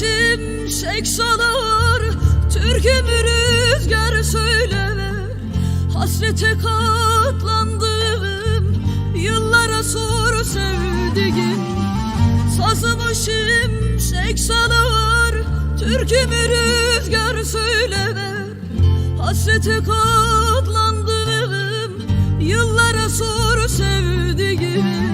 şimşek salır Türkümü rüzgar söyler Hasrete katlandım. Yıllara sor sevdiğim Sazımı şimşek salır Türkümü rüzgar söyler Hasrete katlandım. Yıllara sor sevdiğim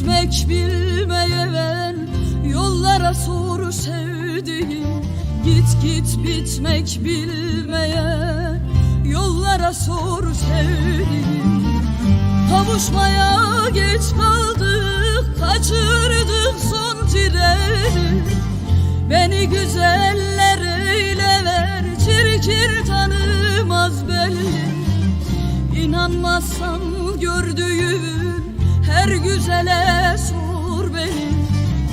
git bitmek bilmeyen Yollara sor sevdiğim Git git bitmek bilmeyen Yollara sor sevdiğim. Kavuşmaya geç kaldık Kaçırdık son treni Beni güzeller eylever Çirkin tanımaz belli İnanmazsan gördüğün her güzele sor beni.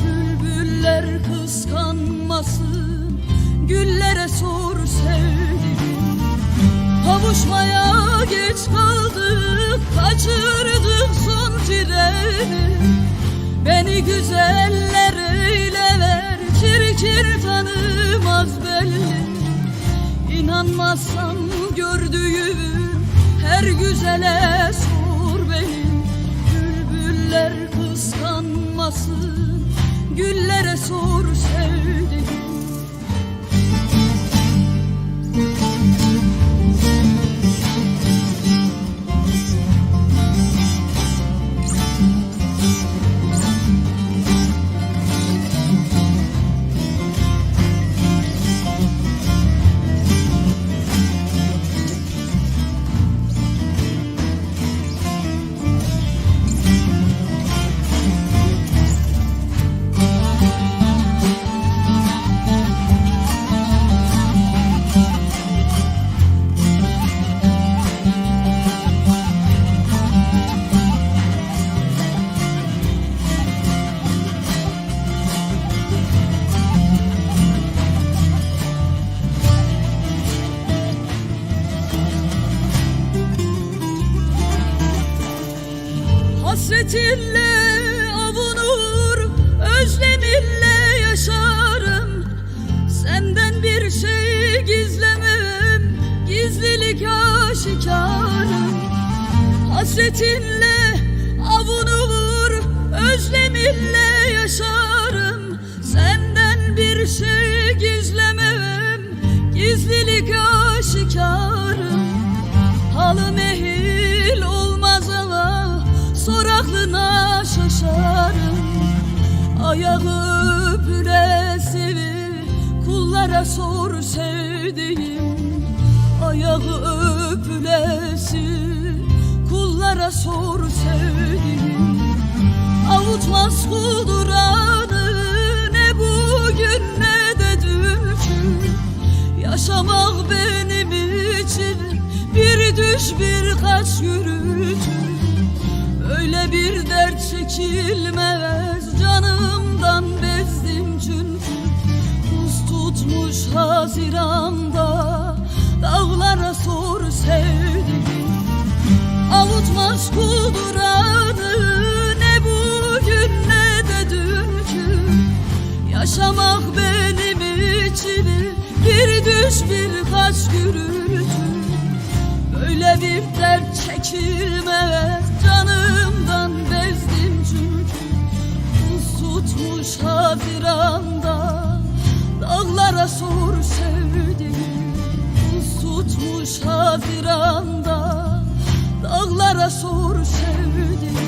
Bülbüller kıskanmasın. Güllere sor sevdiğim. Kavuşmaya geç kaldık. Kaçırdık son treni Beni güzeller eylever. Çirkin tanımaz belli İnanmazsan gördüğün her güzele sor Bülbüller kıskanmasın. Güllere sor sevdiğim Hasretinle avunur, özleminle yaşarım. Senden bir şey gizlemem, gizlilik aşikarım. Hasretinle avunur, özleminle Ayağı öpülesi Kullara sor sevdiğim. Ayağı öpülesi Kullara sor sevdiğim. Avutmaz kuduranı Ne bugün ne de dünkü. Yaşamak benim için bir düş birkaç gürültü. Öyle bir dert çekilmez canımdan bezdim çünkü Buz tutmuş haziranda. Dağlara sor sevdiğim. Avutmaz kuduranı ne bugün ne de dünkü. Yaşamak benim için bir düş birkaç gürültü. Böyle bir dert çekilmez tutmuş haziranda dağlara sor sevdiğim tutmuş haziranda dağlara sor sevdiğim